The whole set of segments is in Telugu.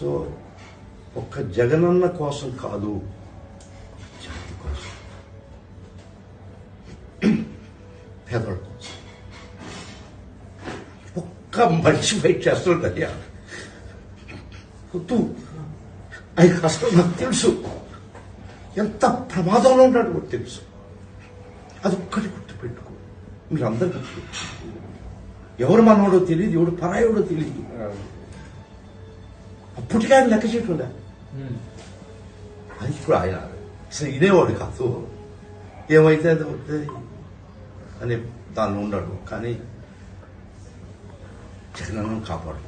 సో ఒక్క జగనన్న కోసం కాదు జాతి కోసం. పేదల కోసం. ఒక్క మనిషి వెయిట్ చేస్తుంటయ్యా వద్దు. ఆయన అసలు నాకు తెలుసు. ఎంత ప్రమాదంలో ఉన్నాడు కూడా తెలుసు. అది ఒక్కటి గుర్తుపెట్టుకో. మీరు అందరు గుర్తుపెట్టుకో. ఎవరు మనోడో తెలియదు ఎవడు పరాయోడో తెలియదు ఆయన లెక్క చేయకుండా అది ఇప్పుడు ఆయన అసలు ఇదేవాడు కాదు. ఏమైతే అది అవుతుంది అని దానిలో ఉన్నాడు కానీ జగనన్ను కాపాడు.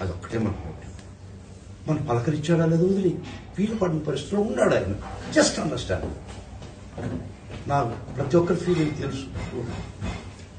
అదొక్కటే మన మనం పలకరించాడా లేదా వదిలి? వీలు పడిన పరిస్థితిలో ఉన్నాడు ఆయన. జస్ట్ అండర్స్టాండ్ నాకు ప్రతి ఒక్కరి ఫీలింగ్ తెలుసు.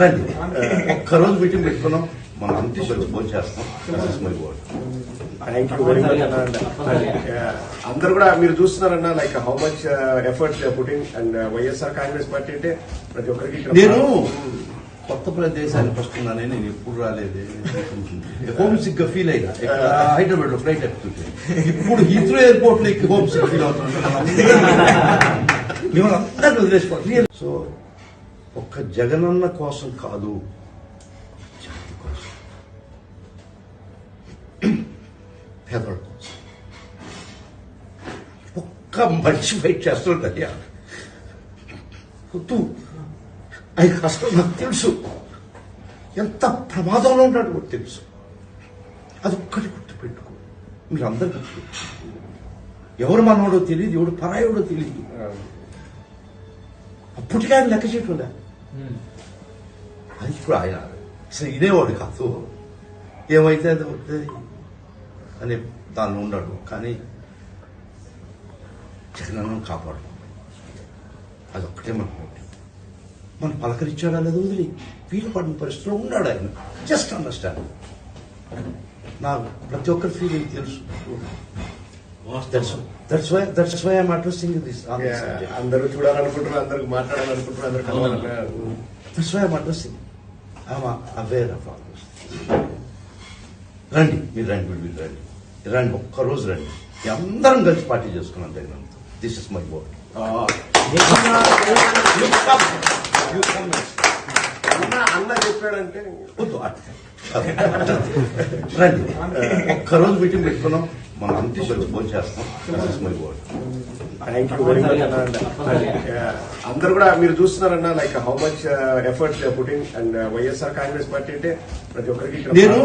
రండి. ఒక్కరోజు మీటింగ్ పెట్టుకున్నాం. మనం అంతా ఫోన్ చేస్తాం. This is my word thank you very much అన్న అందరు కూడా మీరు చూస్తున్నారన్న like how much efforts putting and YSR Congress party అంటే ప్రతి ఒక్కరికి నేను కొత్త ప్రదేశానికి వస్తున్నానని నేను ఎప్పుడు రాలేదు. హోమ్ సిక్గా ఫీల్ అయినా. ఇక్కడ హైదరాబాద్లో ఫ్లైట్ ఎక్కుతుంటే. ఇప్పుడు హీత్రో ఎయిర్పోర్ట్లో హోమ్ సిక్ ఫీల్ అవుతున్నాను మిమ్మల్ని అందరినీ వదిలేసుకోవాలి సో ఒక్క జగనన్న కోసం కాదు జాతి కోసం. పేదల కోసం. ఒక్క మనిషి వెయిట్ చేస్తుంటయ్యా వద్దు. అది అసలు నాకు తెలుసు. ఎంత ప్రమాదంలో ఉన్నాడు కూడా తెలుసు. అది ఒక్కటి గుర్తుపెట్టుకో. మీరు అందరు గుర్తుపెట్టుకో. ఎవరు మనోడో తెలియదు ఎవడు పరాయోడో తెలియదు అప్పటికే ఆయన లెక్క చేయకుండా అది ఇప్పుడు ఆయన అసలు ఇదేవాడు కాదు. ఏమైతే అది అవుతుంది అని దానిలో ఉన్నాడు కానీ జగనన్ను కాపాడు. అదొక్కటే మన మనం పలకరించాడా లేదా వదిలి? వీలు పడిన పరిస్థితిలో ఉన్నాడు ఆయన. జస్ట్ అండర్స్టాండ్ నాకు ప్రతి ఒక్కరి ఫీలింగ్ తెలుసు. That's why that's why I'm addressing this అందరూ చూడాలనుకుంటున్నారు అందరికి మాట్లాడాలనుకుంటున్నారు అందరు కలవాలనుకుంటున్నారు. That's why I'm addressing I'm aware of all this రండి మీరు రండి మీరు రండి. రండి ఒక్కరోజు రండి. అందరం కలిసి పార్టీ చేసుకున్నాం జగనంతో దిస్ ఇస్ మై వర్డ్ అన్న అన్న చెప్పాడంటే వద్దు అట్లా. రండి. ఒక్కరోజు మీటింగ్ పెట్టుకున్నాం. మనం అంతా ఫోన్ చేస్తాం. This is my word thank you very much అన్న అందరు కూడా మీరు చూస్తున్నారన్న like how much efforts putting and YSR Congress party అంటే ప్రతి ఒక్కరికి నేను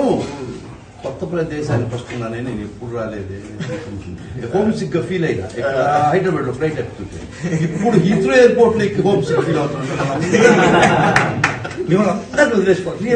కొత్త ప్రదేశానికి వస్తున్నానని నేను ఎప్పుడు రాలేదు. హోమ్ సిక్గా ఫీల్ అయినా. ఇక్కడ హైదరాబాద్లో ఫ్లైట్ ఎక్కుతుంటే. ఇప్పుడు హీత్రో ఎయిర్పోర్ట్లో హోమ్ సిక్ ఫీల్ అవుతున్నాను. మిమ్మల్ని అందరినీ వదిలేసుకోవాలి?